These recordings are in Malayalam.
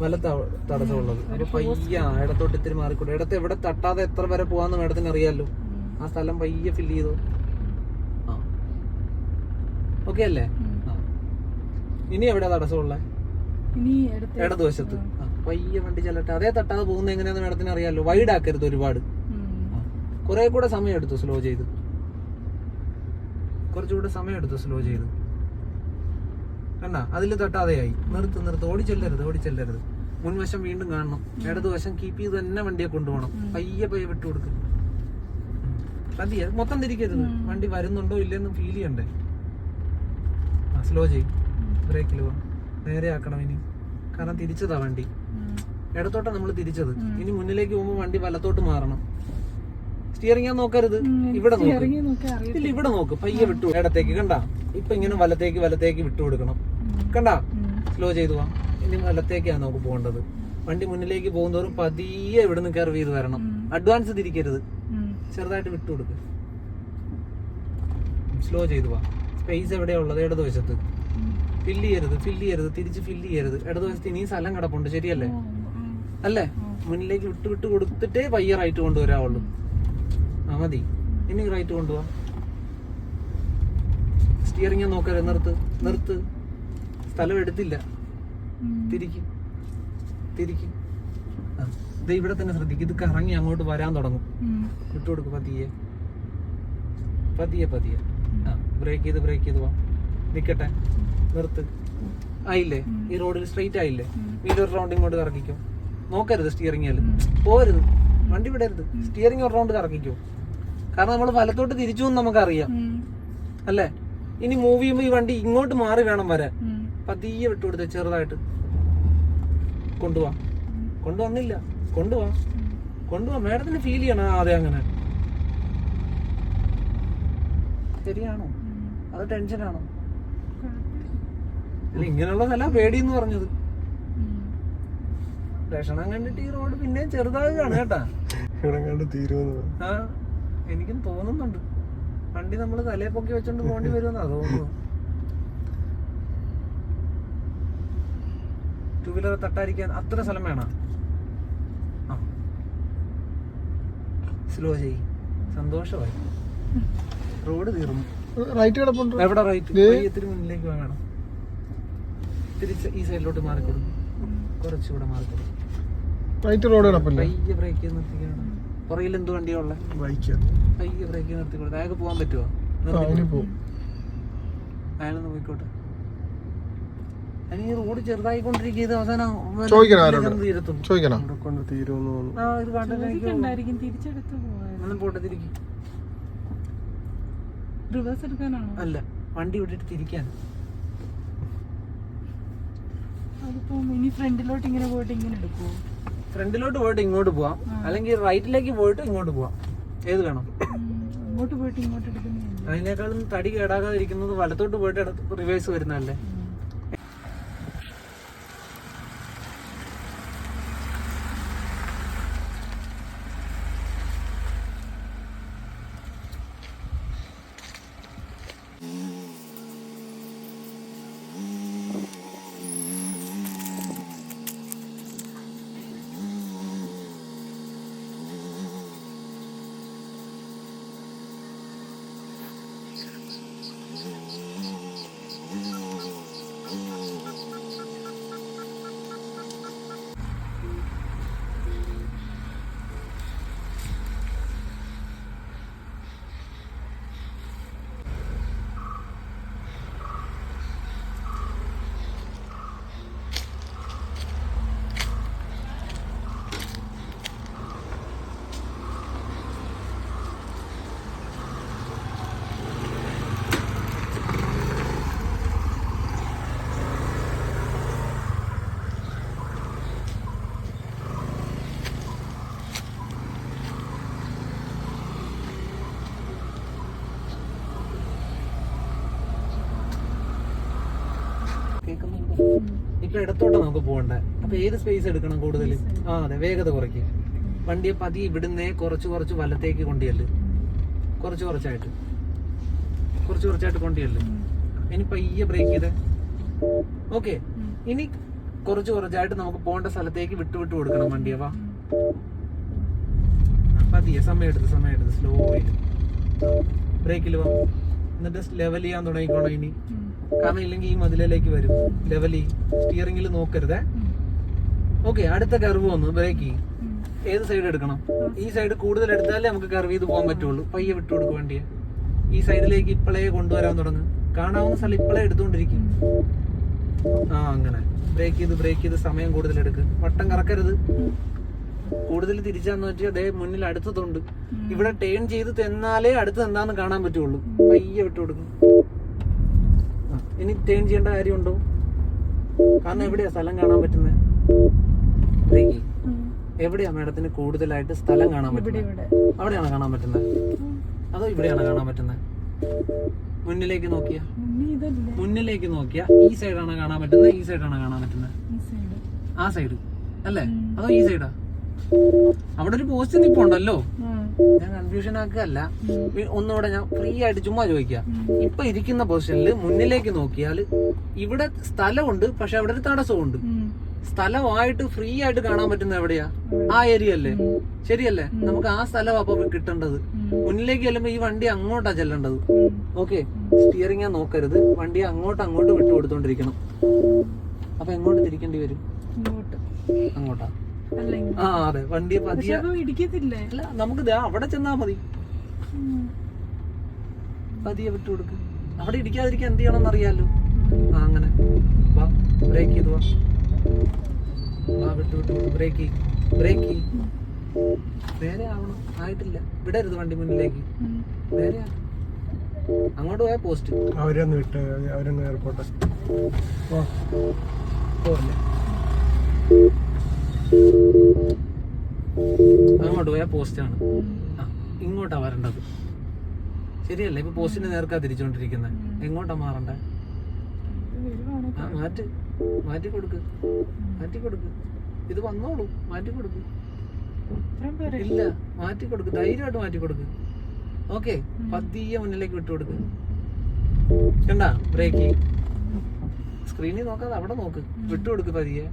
വലത്ത തടസ്സമുള്ളത്. അപ്പൊ പയ്യ ഇടത്തോട്ട് ഇത്തിരി മാറിക്കൂടെ. ഇടത്ത് എവിടെ തട്ടാതെ എത്ര വരെ പോവാന്ന് മേഡത്തിന് അറിയാലോ. ആ സ്ഥലം പയ്യെ ഫില്ല് ചെയ്തു. ആ. ഓക്കെ അല്ലേ? ഇനി എവിടെ തടസ്സമുള്ള? ഇനി എടുത്ത് ഇടതുവശത്ത്. പയ്യ വണ്ടി ചെല്ലട്ടെ. അതേ തട്ടാതെ പോകുന്ന എങ്ങനെയാന്ന് മേഡത്തിന് അറിയാലോ. വൈഡ് ആക്കരുത് ഒരുപാട്. കുറെ കൂടെ സമയം എടുത്തു സ്ലോ ചെയ്ത്. കുറച്ചുകൂടെ സമയം എടുത്തു സ്ലോ ചെയ്ത്. കണ്ട അതിൽ തട്ടാതെയായി. നിർത്ത് നിർത്ത്. ഓടിച്ചെല്ലരുത് ഓടിച്ചെല്ലരുത്. മുൻവശം വീണ്ടും കാണണം. ഇടതുവശം കീപ്പ് ചെയ്ത് തന്നെ വണ്ടിയെ കൊണ്ടുപോകണം. പയ്യെ പയ്യെ വിട്ടു കൊടുക്കും. പതിയെ മൊത്തം തിരിക്കരുത്. വണ്ടി വരുന്നുണ്ടോ ഇല്ലെന്ന് ഫീൽ ചെയ്യണ്ടേ? സ്ലോ ചെയ് ബ്രേക്കിൽ പോവാം. നേരെ ആക്കണം ഇനി. കാരണം തിരിച്ചതാ വണ്ടി. ഇടത്തോട്ടാ നമ്മൾ തിരിച്ചത്. ഇനി മുന്നിലേക്ക് പോകുമ്പോൾ വണ്ടി വലത്തോട്ട് മാറണം. സ്റ്റിയറിംഗ് ഞാൻ നോക്കരുത്. ഇവിടെ നോക്കി. ഇല്ല ഇവിടെ നോക്ക്. പയ്യെ വിട്ടു ഇടത്തേക്ക് കണ്ട. ഇപ്പൊ ഇങ്ങനെ വലത്തേക്ക് വലത്തേക്ക് വിട്ടു കൊടുക്കണം. കണ്ട? സ്ലോ ചെയ്തു പോവാം ഇനി വലത്തേക്കാണ് നമുക്ക് പോകേണ്ടത്. വണ്ടി മുന്നിലേക്ക് പോകുന്നതോറും പതിയെ ഇവിടുന്ന് കയറി ചെയ്ത് വരണം. അഡ്വാൻസ് തിരിക്കരുത്. ചെറുതായിട്ട് വിട്ടു കൊടുക്ക്. സ്ലോ ചെയ്തു പോവാം സ്പേസ് എവിടെയാ ഉള്ളത്? ഇടതുവശത്ത്. ഫില്ല് ചെയ്യരുത് ഫില്ല് ചെയ്യരുത് തിരിച്ച് ഫില്ല് ചെയ്യരുത്. ഇടതുവശത്ത് ഇനിയും സ്ഥലം കിടപ്പുണ്ട്. ശരിയല്ലേ? അല്ലേ? മുന്നിലേക്ക് വിട്ട് വിട്ട് കൊടുത്തിട്ടേ പയ്യ റൈറ്റ് കൊണ്ടുവരാവുള്ളൂ. ആ മതി. ഇനി റൈറ്റ് കൊണ്ടുപോവാ സ്റ്റിയറിംഗ് നോക്കരുത് നിർത്ത്. നിർത്ത്. സ്ഥലം എടുത്തില്ല. തിരിക്കും. തിരിക്കും. ഇത് ഇവിടെ തന്നെ ശ്രദ്ധിക്കും. ഇത് കറങ്ങി അങ്ങോട്ട് വരാൻ തുടങ്ങും. വിട്ടുകൊടുക്കും പതിയെ. പതിയെ പതിയെ. ആ ബ്രേക്ക് ചെയ്ത് ബ്രേക്ക് ചെയ്ത് പോവാം നിൽക്കട്ടെ നിർത്ത്. ആയില്ലേ? ഈ റോഡിൽ സ്ട്രെയിറ്റ് ആയില്ലേ? വീണ്ടും ഒരു റൗണ്ട് ഇങ്ങോട്ട് കറങ്ങിക്കും. നോക്കരുത് സ്റ്റിയറിംഗിൽ പോരുത്. വണ്ടി വിടരുത്. സ്റ്റിയറിംഗ് ഒരു റൗണ്ട് കറങ്ങിക്കും. കാരണം നമ്മൾ വലത്തോട്ട് തിരിച്ചു എന്ന് നമുക്കറിയാം. അല്ലേ? ഇനി മൂവ് ചെയ്യുമ്പോൾ ഈ വണ്ടി ഇങ്ങോട്ട് മാറി വേണം വരാൻ. പതിയെ വിട്ടുകൊടുത്ത ചെറുതായിട്ട്. കൊണ്ടുപോവാം കൊണ്ടുവന്നില്ല. കൊണ്ടുപോവാം കൊണ്ടുപോവാം മേഡത്തിന് ഫീൽ ചെയ്യണം ആദ്യം അതെ അങ്ങനെ. ശരിയാണോ? അത് ടെൻഷനാണോ അല്ല ഇങ്ങനെയുള്ള സ്ഥല പേടിയെന്ന് പറഞ്ഞത്. ലക്ഷണം കണ്ടിട്ട് ഈ റോഡ് പിന്നെ ചെറുതാകുകയാണ് കേട്ടാ. എനിക്കും തോന്നുന്നുണ്ട്. വണ്ടി നമ്മൾ തലയെ പൊക്കി വെച്ചോണ്ട് പോകേണ്ടി വരുമെന്നാ. തോന്നുന്നു ടൂ വീലർ തട്ടാതിരിക്കാൻ അത്ര സ്ഥലം വേണം? ആ. സ്ലോ ചെയ് സന്തോഷമായി. റോഡ് തീർന്നു റൈറ്റ് കിടപ്പുണ്ട് എവിടെ റൈറ്റ് ഇത്തിരി മുന്നിലേക്ക് വേണം. തിരിച്ച് ഈ സൈഡിലോട്ട് മാറിക്കൊടുക്കും കുറച്ചുകൂടെ മാറിക്കൊടുക്കും റൈറ്റ് റോഡ് കിടപ്പല്ലേ പയ്യെ ബ്രേക്ക് നിർത്തിക്കണം? പുറകിൽ എന്ത് വണ്ടിയുള്ള ബൈക്ക് പയ്യെ ബ്രേക്ക് ചെയ്ത് അയാൾക്ക് പോകാൻ പറ്റുമോ അയാളൊന്ന് പോയിക്കോട്ടെ. റോഡ് ചെറുതായിക്കൊണ്ടിരിക്കുന്നത് അവസാനം ചോദിക്കണം കൊണ്ട് തീരുമെന്ന് തോന്നുന്നു. പോട്ടെ തിരിക്കും. റിവേഴ്സ് എടുക്കാനാണോ? അല്ല വണ്ടി വിട്ടിട്ട് തിരിക്കാൻ. അതിപ്പോ ഇനി ഫ്രണ്ടിലോട്ട് ഇങ്ങനെ പോയിട്ട് ഇങ്ങനെ ഫ്രണ്ടിലോട്ട് പോയിട്ട് ഇങ്ങോട്ട് പോവാം. അല്ലെങ്കിൽ റൈറ്റിലേക്ക് പോയിട്ട് ഇങ്ങോട്ട് പോവാം. ഏത് വേണം? അങ്ങോട്ട് പോയിട്ട് ഇങ്ങോട്ട് അതിനേക്കാളും തടി കേടാകാതിരിക്കുന്നത് വലത്തോട്ട് പോയിട്ട് റിവേഴ്സ് വരുന്നതല്ലേ? ഇപ്പൊ ഇടത്തോട്ടാ നമുക്ക് പോകണ്ടേ? അപ്പൊ ഏത് സ്പേസ് എടുക്കണം കൂടുതൽ ആ അതെ വേഗത കുറയ്ക്കും. വണ്ടിയെ പതി ഇവിടുന്നേ കുറച്ച് കുറച്ച് വലത്തേക്ക് കൊണ്ടിയല്ലേ കുറച്ച് കുറച്ചായിട്ട്. കുറച്ച് കുറച്ചായിട്ട് കൊണ്ടിയല്ലേ ഇനി പയ്യെ ബ്രേക്ക് ചെയ്തേ. ഓക്കെ ഇനി കുറച്ച് കുറച്ചായിട്ട് നമുക്ക് പോകേണ്ട സ്ഥലത്തേക്ക് വിട്ടു വിട്ടു കൊടുക്കണം വണ്ടിയെ വാ. പതിയെ. സമയം എടുത്ത് സമയം എടുത്ത് സ്ലോ ആയിട്ട് ബ്രേക്കിൽ വാ. എന്നിട്ട് ലെവൽ ചെയ്യാൻ തുടങ്ങിക്കോണം ഇനി. കാരണം ഇല്ലെങ്കിൽ ഈ മതിലേക്ക് വരും. ലെവൽ ചെയ്യും സ്റ്റിയറിംഗിൽ നോക്കരുതേ. ഓക്കെ അടുത്ത കർവ് വന്നു. ബ്രേക്ക് ഏത് സൈഡ് എടുക്കണം? ഈ സൈഡ് കൂടുതൽ എടുത്താലേ നമുക്ക് കർവ് ചെയ്ത് പോകാൻ പറ്റുള്ളൂ. പയ്യെ വിട്ടു കൊടുക്കുക വണ്ടിയെ. ഈ സൈഡിലേക്ക് ഇപ്പോഴേ കൊണ്ടുവരാൻ തുടങ്ങും. കാണാവുന്ന സ്ഥലം ഇപ്പോഴേ എടുത്തുകൊണ്ടിരിക്കും. ആ അങ്ങനെ. ബ്രേക്ക് ചെയ്ത് ബ്രേക്ക് ചെയ്ത് സമയം കൂടുതൽ എടുക്കും. വട്ടം കറക്കരുത്. കൂടുതൽ തിരിച്ചാന്ന് വെച്ചാൽ അതേ മുന്നിൽ അടുത്തതുണ്ട്. ഇവിടെ ടേൺ ചെയ്ത് തന്നാലേ അടുത്ത് എന്താന്ന് കാണാൻ പറ്റുള്ളൂ. പയ്യെ വിട്ടു കൊടുക്കും. ഇനി ടേൺ ചെയ്യേണ്ട കാര്യമുണ്ടോ? കാരണം എവിടെയാ സ്ഥലം കാണാൻ പറ്റുന്നത്? എവിടെയാ മാഡത്തിന് കൂടുതലായിട്ട് സ്ഥലം കാണാൻ പറ്റുന്നത്? അവിടെയാണോ കാണാൻ പറ്റുന്നത്? അതോ ഇവിടെയാണ് കാണാൻ പറ്റുന്നത്? മുന്നിലേക്ക് നോക്കിയാ. മുന്നിലേക്ക് നോക്കിയാ. ഈ സൈഡാണ് കാണാൻ പറ്റുന്നത്? ഈ സൈഡാണ് കാണാൻ പറ്റുന്നത്? ആ സൈഡ് അല്ലേ? അതോ ഈ സൈഡാ അവിടെ ഒരു പോസ്റ്റ് നിപ്പുണ്ടല്ലോ ഞാൻ കൺഫ്യൂഷൻ ആക്കുകയല്ല. ഒന്നുകൂടെ ഞാൻ ഫ്രീ ആയിട്ട് ചുമ്മാ ചോദിക്ക. ഇപ്പൊ ഇരിക്കുന്ന പൊസിഷനിൽ മുന്നിലേക്ക് നോക്കിയാൽ ഇവിടെ സ്ഥലമുണ്ട് പക്ഷെ അവിടെ ഒരു തടസ്സമുണ്ട് സ്ഥലമായിട്ട് ഫ്രീ ആയിട്ട് കാണാൻ പറ്റുന്ന എവിടെയാ? ആ ഏരിയ അല്ലേ? ശരിയല്ലേ? നമുക്ക് ആ സ്ഥലം അപ്പൊ കിട്ടേണ്ടത്. മുന്നിലേക്ക് ചെല്ലുമ്പോ ഈ വണ്ടി അങ്ങോട്ടാ ചെല്ലേണ്ടത്. ഓക്കെ? സ്റ്റിയറിംഗ് ഞാൻ നോക്കരുത്. വണ്ടി അങ്ങോട്ട് അങ്ങോട്ട് വിട്ടു കൊടുത്തോണ്ടിരിക്കണം അപ്പൊ എങ്ങോട്ട് തിരിക്കേണ്ടി വരും? അങ്ങോട്ടാ. ആ അതെ. വണ്ടി പതിയെ അല്ല നമുക്ക് ദേ അവിടെ ചെന്നാ മതി. പതിയെ വിട്ടു കൊടുക്ക്. അവിടെ ഇടിക്കാതിരിക്കാൻ എന്ത് ചെയ്യണമെന്ന് അറിയാലോ ആ അങ്ങനെ. വാ ബ്രേക്ക് ചെയ്തു വാ. വാ വിട്ടു വിട്ടു ബ്രേക്ക് ബ്രേക്ക് നേരെ ആവണം. ആയിട്ടില്ല. വിടരുത് വണ്ടി മുന്നിലേക്ക്. നേരെ അങ്ങോട്ട് പോയാ പോസ്റ്റ് അവരൊന്ന് വിട്ട് അവരൊന്ന് എയർപോർട്ട് ഓ പോരല്ലേ അങ്ങോട്ട് പോസ്റ്റ് പോസ്റ്റാണ് ആ ഇങ്ങോട്ടാ വരേണ്ടത്. ശരിയല്ല? ഇപ്പൊ പോസ്റ്റിന് നേർക്കാ തിരിച്ചോണ്ടിരിക്കുന്നത് എങ്ങോട്ടാ മാറണ്ടേ? ആ മാറ്റ്. മാറ്റി കൊടുക്ക്. മാറ്റി കൊടുക്ക്. ഇത് വന്നോളൂ. മാറ്റി കൊടുക്ക്. ഇല്ല. മാറ്റി കൊടുക്ക്. ധൈര്യമായിട്ട് മാറ്റി കൊടുക്ക്. ഓക്കെ. പതിയെ മുന്നിലേക്ക് വിട്ടു കൊടുക്ക്. കണ്ടാ? ബ്രേക്ക് സ്ക്രീനിൽ നോക്കാതെ അവിടെ നോക്ക്. വിട്ടു കൊടുക്ക് പതിയെ.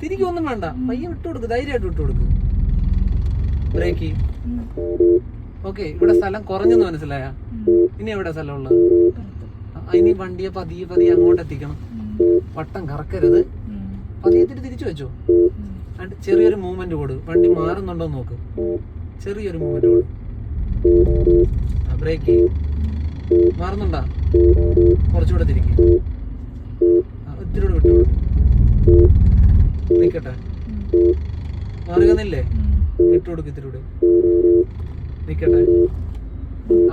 തിരിക്കൊന്നും വേണ്ട. പയ്യെ വിട്ടു കൊടുക്കും ധൈര്യമായിട്ട് വിട്ടു കൊടുക്കും. ബ്രേക്ക്. ഓക്കെ ഇവിടെ സ്ഥലം കുറഞ്ഞെന്ന് മനസ്സിലായ? ഇനി എവിടെ സ്ഥലം ഉള്ളത് ഇനി വണ്ടിയെ പതിയെ പതിയെ അങ്ങോട്ട് എത്തിക്കണം. വട്ടം കറക്കരുത്. പതിയെ തിരി തിരിച്ചു വെച്ചോ. എന്നിട്ട് ചെറിയൊരു മൂവ്മെന്റ് കൊടു. വണ്ടി മാറുന്നുണ്ടോ നോക്ക്. ചെറിയൊരു മൂവ്മെന്റ് കൊടു. ബ്രേക്ക്. മാറുന്നുണ്ടാ? കുറച്ചുകൂടെ തിരിക്കും. ഒത്തിരി വിട്ടു കൊടുക്കും. നിക്കട്ടെ. മാറുകന്നില്ലേ ഇട്ട് വിട്ടു ഇതിലൂടെ നിക്കട്ടെ.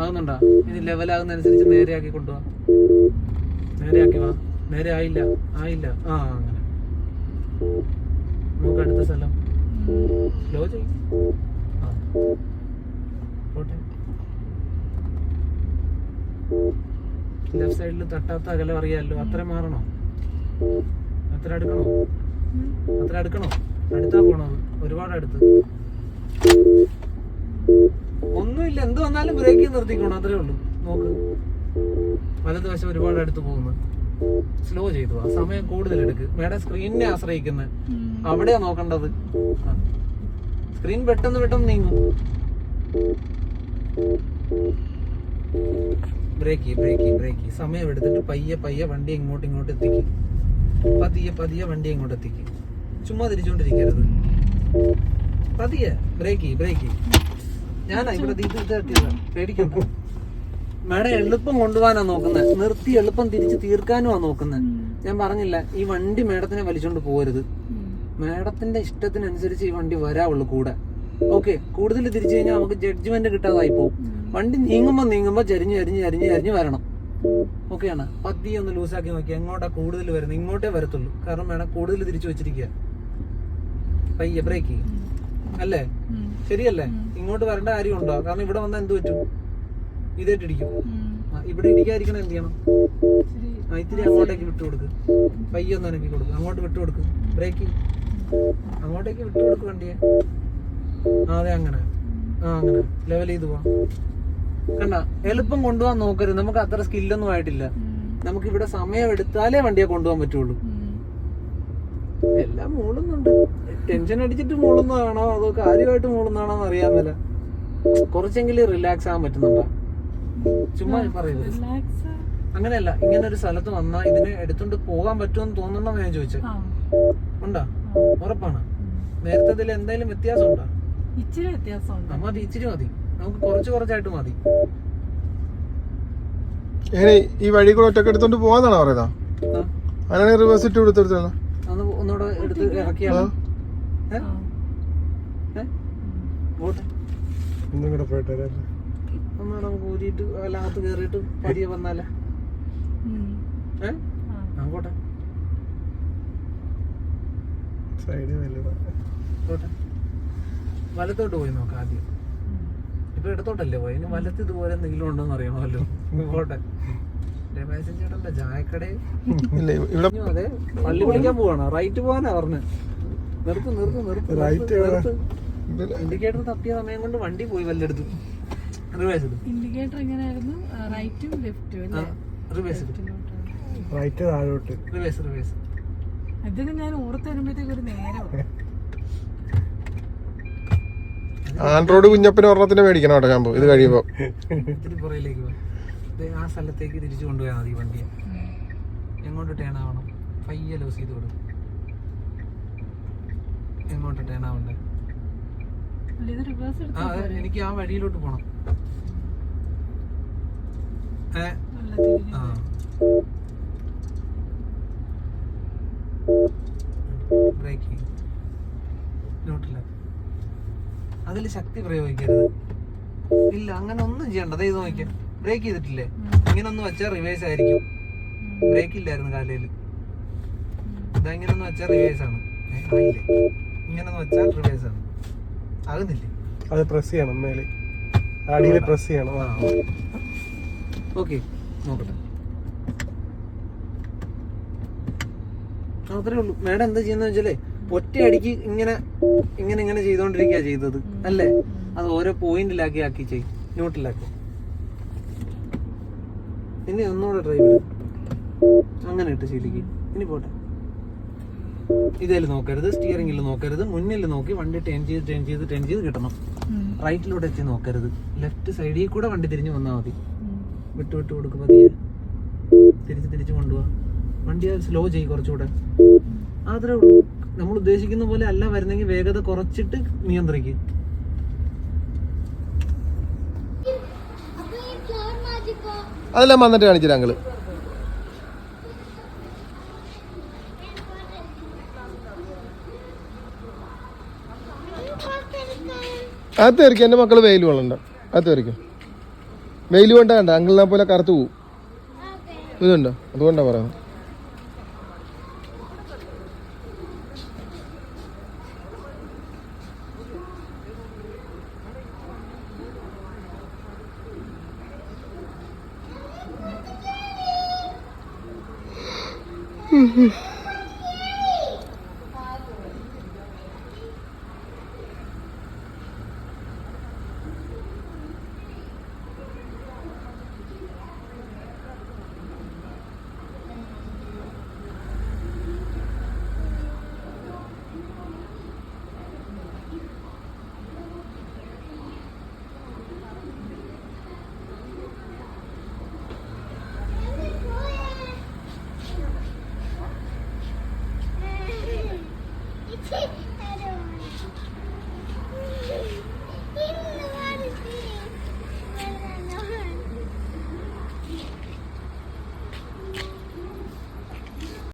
ആകുന്നുണ്ടോ ഇനി ആക്കി നേരെയാക്കി കൊണ്ടുപോവാ ആക്കി വാ. നേരെ ആയില്ല. ആയില്ല. ആ അങ്ങനെ. നമുക്ക് അടുത്ത സ്ഥലം. സ്ലോ ചെയ്യും. ആ. ലെഫ്റ്റ് സൈഡിൽ തട്ടാത്ത അകലം അറിയാമല്ലോ അത്ര മാറണോ? അത്ര അടുക്കണോ? അത്ര അടുക്കണോ? അടുത്താ പോണോ? ഒരുപാട് അടുത്ത്. ഒന്നുമില്ല. എന്ത് വന്നാലും ബ്രേക്ക് നിർത്തിക്കോണം. അത്രേ ഉള്ളൂ. നോക്ക്. വലതുവശം ഒരുപാട് അടുത്ത് പോകുന്നു. സ്ലോ ചെയ്തു. ആ സമയം കൂടുതൽ എടുക്ക്. മേഡം സ്ക്രീനിനെ ആശ്രയിക്കുന്നത്. അവിടെയാ നോക്കേണ്ടത്. സ്ക്രീൻ പെട്ടെന്ന് പെട്ടെന്ന് നീങ്ങും. ബ്രേക്ക് ബ്രേക്ക് ബ്രേക്ക് സമയം എടുത്തിട്ട് പയ്യെ പയ്യെ വണ്ടി ഇങ്ങോട്ട് ഇങ്ങോട്ട് എത്തിക്കും. പതിയെ പതിയെ വണ്ടി അങ്ങോട്ട് എത്തിക്കും. ചുമ്മാ തിരിച്ചോണ്ടിരിക്കരുത്. പതിയെ. Brake brake. ഞാനാ ഇവിടെ തീർച്ചയായിട്ടും പേടിക്കണ്ട. മേഡം എളുപ്പം കൊണ്ടുപോകാനാ നോക്കുന്നത് നിർത്തി എളുപ്പം തിരിച്ച് തീർക്കാനുമാ നോക്കുന്നത് ഞാൻ പറഞ്ഞില്ല ഈ വണ്ടി മേഡത്തിനെ വലിച്ചോണ്ട് പോകരുത്. മേഡത്തിന്റെ ഇഷ്ടത്തിനനുസരിച്ച് ഈ വണ്ടി വരാവുള്ളൂ കൂടെ. ഓക്കെ കൂടുതൽ തിരിച്ചു കഴിഞ്ഞാൽ നമുക്ക് ജഡ്ജ്മെന്റ് കിട്ടാതായി പോകും വണ്ടി നീങ്ങുമ്പോൾ നീങ്ങുമ്പോൾ ചരിഞ്ഞ് ചരിഞ്ഞ് ചരിഞ്ഞ് ചരിഞ്ഞ് വരണം. ഓക്കെയാണ്. പതിയെ ഒന്ന് ലൂസാക്കി നോക്കി. എങ്ങോട്ടാ കൂടുതൽ വരുന്നത്? ഇങ്ങോട്ടേ വരത്തുള്ളൂ. കാരണം വേണം കൂടുതൽ തിരിച്ചു വെച്ചിരിക്കുക. പയ്യെ ബ്രേക്ക് അല്ലേ? ശരിയല്ലേ? ഇങ്ങോട്ട് വരേണ്ട കാര്യമുണ്ടോ? കാരണം ഇവിടെ വന്നാൽ എന്ത് പറ്റും? ഇതായിട്ട് ഇടിക്കും. ഇവിടെ ഇടിക്കാതിരിക്കണം എന്ത് ചെയ്യണം? ഇത്തിരി അങ്ങോട്ടേക്ക് വിട്ടു കൊടുക്ക്. പയ്യെ ഒന്ന് അനക്കി കൊടുക്ക്. അങ്ങോട്ട് വിട്ടു കൊടുക്ക്. ബ്രേക്ക് അങ്ങോട്ടേക്ക് വിട്ടു കൊടുക്ക് വണ്ടിയെ. ആ അതെ അങ്ങനെ. ആ അങ്ങനെ. ലെവൽ ചെയ്ത് പോവാം. കണ്ട എളുപ്പം കൊണ്ടുപോകാൻ നോക്കരുത്. നമുക്ക് അത്ര സ്കില്ലൊന്നും ആയിട്ടില്ല. നമുക്ക് ഇവിടെ സമയം എടുത്താലേ വണ്ടിയെ കൊണ്ടുപോകാൻ പറ്റുള്ളൂ. എല്ലാം മൂളുന്നുണ്ട്. ടെൻഷൻ അടിച്ചിട്ട് മൂളുന്നതാണോ? അതോ കാര്യമായിട്ട് മൂളുന്നതാണോ എന്ന് അറിയാൻ മേല. കുറച്ചെങ്കിലും റിലാക്സ് ആകാൻ പറ്റുന്നുണ്ടോ? ചുമ്മാ പറയുന്നത് അങ്ങനെയല്ല ഇങ്ങനെ ഒരു സ്ഥലത്ത് വന്നാ ഇതിനെ എടുത്തോണ്ട് പോകാൻ പറ്റുമെന്ന് തോന്നുന്നുണ്ടോ ഞാൻ ചോദിച്ചത് ആ. ഉണ്ടോ? ഉറപ്പാണ്. നേരത്തെ ഇതിൽ എന്തെങ്കിലും വ്യത്യാസം ഉണ്ടോ ഇച്ചിരി വ്യത്യാസം മതി ഇച്ചിരി മതി. നമുക്ക് കുറച്ച് കുറച്ചായിട്ട് മതി. എങ്ങനെ ഈ വഴി കൂടെ ഒറ്റയ്ക്ക് എടുത്തോണ്ട് പോവാന്നാണോ പറയുന്നത് അങ്ങനെ റിവേഴ്സ് ഇട്ട് കൊടുത്തെടുത്തത് ഒന്ന് ഒന്നുകൂടെ എടുത്ത്? പോട്ടെ. ഒന്നും കൂടെ പോയിട്ട് വരാം ഒന്നുകൂടെ നമുക്ക് ഊരിയിട്ട് അല്ലാത്ത കയറിയിട്ട് പതിയെ വന്നാലേ? ഉം. ഏ? ആ. ആ പോട്ടെ. സൈഡ് വലുതാ. പോട്ടെ. വലത്തോട്ട് പോയി നോക്കാം ആദ്യം. ഇപ്പൊ ഇടത്തോട്ടല്ലേ പോയി? ഇനി വലത്ത് ഇതുപോലെ എന്തെങ്കിലും ഉണ്ടോന്ന് അറിയണമല്ലോ പോട്ടെ. രമേശൻ ചേട്ടന്റെ അതെ പള്ളി വിളിക്കാൻ പോവാണ്. റൈറ്റ് പോവാനാ പറഞ്ഞ്. നിർത്ത്? നിർത്ത് ഇൻഡിക്കേറ്റർ തപ്പിയ സമയം കൊണ്ട് വണ്ടി പോയി വല്ലെടുത്തു റിവേഴ്സ് ഇൻഡിക്കേറ്റർ എങ്ങനെയായിരുന്നു? റൈറ്റും ലെഫ്റ്റും അല്ലേ? റിവേഴ്സ്. റൈറ്റ് താഴോട്ട്. റിവേഴ്സ് ഞാൻ ഓർത്ത് വരുമ്പോഴത്തേക്ക് ഒരു നേരം ആൻഡ്രോയിഡ് കുഞ്ഞപ്പന് ഒരെണ്ണത്തിന് മേടിക്കണം കേട്ടോ ഞാൻ ഇത് കഴിയുമ്പോ. ആ സ്ഥലത്തേക്ക് തിരിച്ചു കൊണ്ടുപോയാൽ മതി വണ്ടിയെ. എങ്ങോട്ട് ടേൺ ആവണം? പയ്യെ ലൂസ് ചെയ്ത് വിടും. എങ്ങോട്ട് ടേൺ ആവണ്ടേ? അല്ല ഇത് റിവേഴ്സ് ആ എടുത്താൽ അതെ, എനിക്ക് ആ വഴിയിലോട്ട് പോണം. ഏ നല്ല തിരിഞ്ഞ് ആ ബ്രേക്ക് ന്യൂട്രല അതിൽ ശക്തി പ്രയോഗിക്കരുത്. ഇല്ല അങ്ങനെ ഒന്നും ചെയ്യണ്ട. ദേ ഇത് നോക്കിയ ബ്രേക്ക് ചെയ്തിട്ടില്ലേ? ഇങ്ങനെ ഒന്ന് വെച്ചാൽ റിവേഴ്സ് ആയിരിക്കും. ബ്രേക്ക് ഇല്ലായിരുന്നു കാലയിൽ ഇതെങ്ങനെ ഒന്ന് വെച്ചാൽ റിവേഴ്സ് ആണ്. ആയില്ലേ? ഇങ്ങനെ ഒന്ന് വെച്ചാൽ റിവേഴ്സ് ആണ്. ആകുന്നില്ലേ? അത് പ്രസ് ചെയ്യണം മേലെ. അടിയിൽ പ്രസ് ചെയ്യണം. ആ. ഓക്കെ. നോക്കട്ടെ. അത്രേ ഉള്ളൂ. മേഡം എന്താ ചെയ്യുന്നത് വെച്ചാലേ ഒറ്റയടിക്ക് ഇങ്ങനെ ഇങ്ങനെ ഇങ്ങനെ ചെയ്തോണ്ടിരിക്കുക ചെയ്തത്. അല്ലേ? അത് ഓരോ പോയിന്റിലാക്കി ആക്കി ചെയ്. ന്യൂട്ടിലാക്കി ഇനി ഒന്നുകൂടെ ഡ്രൈവ് അങ്ങനെ ഇട്ട് ശീലിക്ക്. ഇനി പോട്ടെ. ഇതിൽ നോക്കരുത് സ്റ്റിയറിംഗിൽ നോക്കരുത് മുന്നിൽ നോക്കി വണ്ടി ടേൺ ചെയ്ത് ടേൺ ചെയ്ത് ടേൺ ചെയ്ത് കിട്ടണം. റൈറ്റിലൂടെ എത്തി നോക്കരുത്. ലെഫ്റ്റ് സൈഡിൽ കൂടെ വണ്ടി തിരിഞ്ഞു വന്നാൽ മതി. വിട്ടു വിട്ട് വിട്ട് കൊടുക്കും പതിയെ തിരിച്ച് തിരിച്ച് കൊണ്ടുപോവാ വണ്ടി സ്ലോ ചെയ്യും കുറച്ചുകൂടെ. അത്രേ ഉള്ളൂ. നമ്മൾ ഉദ്ദേശിക്കുന്ന പോലെ അല്ല വരുന്നെങ്കിൽ വേഗത കുറച്ചിട്ട് നിയന്ത്രിക്കും. അതെല്ലാം വന്നിട്ട് കാണിച്ചില്ല അങ്ങൾ അത് തെറിക്കും എന്റെ മക്കൾ വെയിൽ കൊള്ളണ്ട. അത് തെറിക്കും വെയിൽ കൊണ്ട കണ്ട അങ്കിളിനെ പോലെ കറുത്ത് പോവും. ഇതുണ്ടോ? അതുകൊണ്ടാ പറയുന്നത്. 嗯嗯。